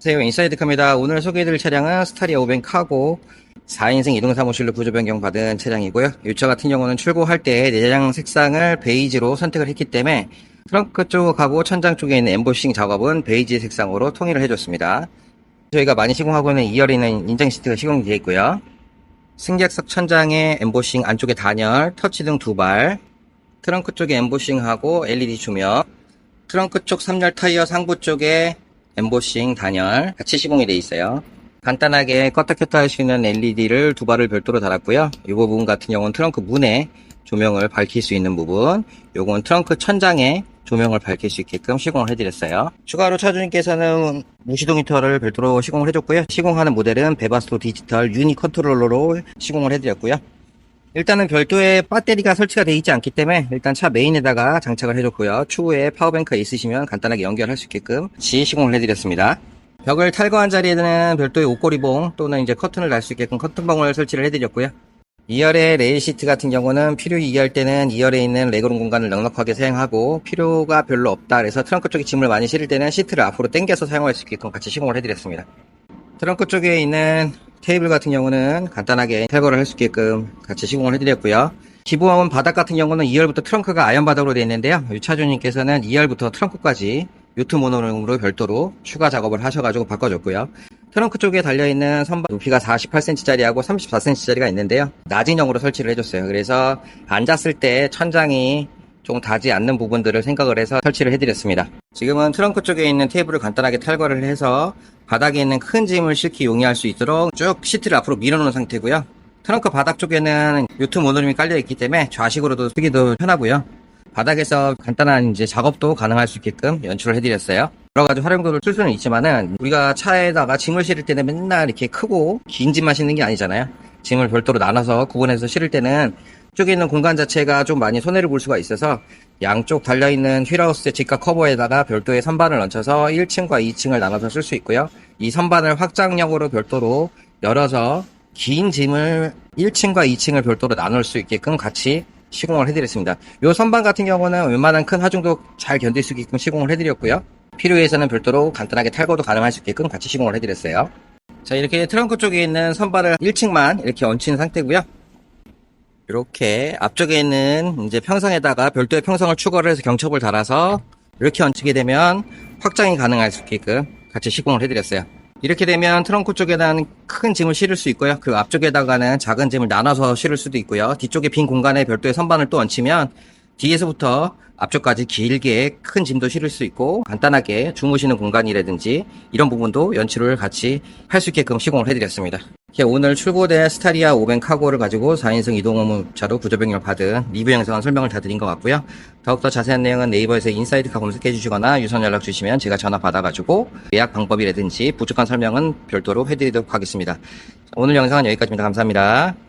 안녕하세요 인사이드카입니다 오늘 소개해드릴 차량은 스타리아 500 카고 4인승 이동 사무실로 구조 변경 받은 차량이고요. 이 차 같은 경우는 출고할 때 내장 색상을 베이지로 선택을 했기 때문에 트렁크 쪽하고 천장 쪽에 있는 엠보싱 작업은 베이지 색상으로 통일을 해줬습니다. 저희가 많이 시공하고 있는 2열에 있는 인장 시트가 시공이 되어 있고요. 승객석 천장에 엠보싱 안쪽에 단열, 터치 등 두 발 트렁크 쪽에 엠보싱하고 LED 조명 트렁크 쪽 3열 타이어 상부 쪽에 엠보싱 단열 같이 시공이 되어 있어요. 간단하게 껐다 켰다 할 수 있는 LED를 두 발을 별도로 달았고요. 이 부분 같은 경우는 트렁크 문에 조명을 밝힐 수 있는 부분, 요건 트렁크 천장에 조명을 밝힐 수 있게끔 시공을 해드렸어요. 추가로 차주님께서는 무시동 히터를 별도로 시공을 해줬고요. 시공하는 모델은 베바스토 디지털 유니 컨트롤러로 시공을 해드렸고요. 일단은 별도의 배터리가 설치가 되어 있지 않기 때문에 일단 차 메인에다가 장착을 해줬고요. 추후에 파워뱅크가 있으시면 간단하게 연결할 수 있게끔 지 시공을 해드렸습니다. 벽을 탈거한 자리에는 별도의 옷걸이봉 또는 이제 커튼을 달 수 있게끔 커튼봉을 설치를 해드렸고요. 2열의 레일 시트 같은 경우는 필요 이해할 때는 2열에 있는 레그룸 공간을 넉넉하게 사용하고 필요가 별로 없다 그래서 트렁크 쪽에 짐을 많이 실을 때는 시트를 앞으로 당겨서 사용할 수 있게끔 같이 시공을 해드렸습니다. 트렁크 쪽에 있는 테이블 같은 경우는 간단하게 탈거를 할 수 있게끔 같이 시공을 해드렸고요. 기본 바닥 같은 경우는 2열부터 트렁크가 아연 바닥으로 되어 있는데요. 이 차주님께서는 2열부터 트렁크까지 요트 모노링으로 별도로 추가 작업을 하셔가지고 바꿔줬고요. 트렁크 쪽에 달려있는 선반 높이가 48cm짜리하고 34cm짜리가 있는데요. 낮은형으로 설치를 해줬어요. 그래서 앉았을 때 천장이 좀 닿지 않는 부분들을 생각을 해서 설치를 해드렸습니다. 지금은 트렁크 쪽에 있는 테이블을 간단하게 탈거를 해서 바닥에 있는 큰 짐을 쉽게 용이할 수 있도록 쭉 시트를 앞으로 밀어놓은 상태고요. 트렁크 바닥 쪽에는 요트 모노림이 깔려있기 때문에 좌식으로도 쓰기도 편하고요. 바닥에서 간단한 이제 작업도 가능할 수 있게끔 연출을 해드렸어요. 여러 가지 활용도를 쓸 수는 있지만은 우리가 차에다가 짐을 실을 때는 맨날 이렇게 크고 긴 짐만 싣는 게 아니잖아요. 짐을 별도로 나눠서 구분해서 실을 때는 쪽에 있는 공간 자체가 좀 많이 손해를 볼 수가 있어서 양쪽 달려있는 휠하우스 직각 커버에다가 별도의 선반을 얹혀서 1층과 2층을 나눠서 쓸 수 있고요. 이 선반을 확장형으로 별도로 열어서 긴 짐을 1층과 2층을 별도로 나눌 수 있게끔 같이 시공을 해드렸습니다. 이 선반 같은 경우는 웬만한 큰 하중도 잘 견딜 수 있게끔 시공을 해드렸고요. 필요해서는 별도로 간단하게 탈거도 가능할 수 있게끔 같이 시공을 해드렸어요. 자 이렇게 트렁크 쪽에 있는 선반을 1층만 이렇게 얹힌 상태고요. 이렇게 앞쪽에 있는 이제 평성에다가 별도의 평성을 추가를 해서 경첩을 달아서 이렇게 얹히게 되면 확장이 가능할 수 있게끔 같이 시공을 해드렸어요. 이렇게 되면 트렁크 쪽에는 큰 짐을 실을 수 있고요. 그 앞쪽에다가는 작은 짐을 나눠서 실을 수도 있고요. 뒤쪽에 빈 공간에 별도의 선반을 또 얹히면 뒤에서부터 앞쪽까지 길게 큰 짐도 실을 수 있고 간단하게 주무시는 공간이라든지 이런 부분도 연출을 같이 할 수 있게끔 시공을 해드렸습니다. 오늘 출고된 스타리아 500 카고를 가지고 4인승 이동호무차로 구조변경을 받은 리뷰 영상은 설명을 다 드린 것 같고요. 더욱더 자세한 내용은 네이버에서 인사이드카 검색해 주시거나 유선 연락 주시면 제가 전화 받아가지고 예약 방법이라든지 부족한 설명은 별도로 해드리도록 하겠습니다. 오늘 영상은 여기까지입니다. 감사합니다.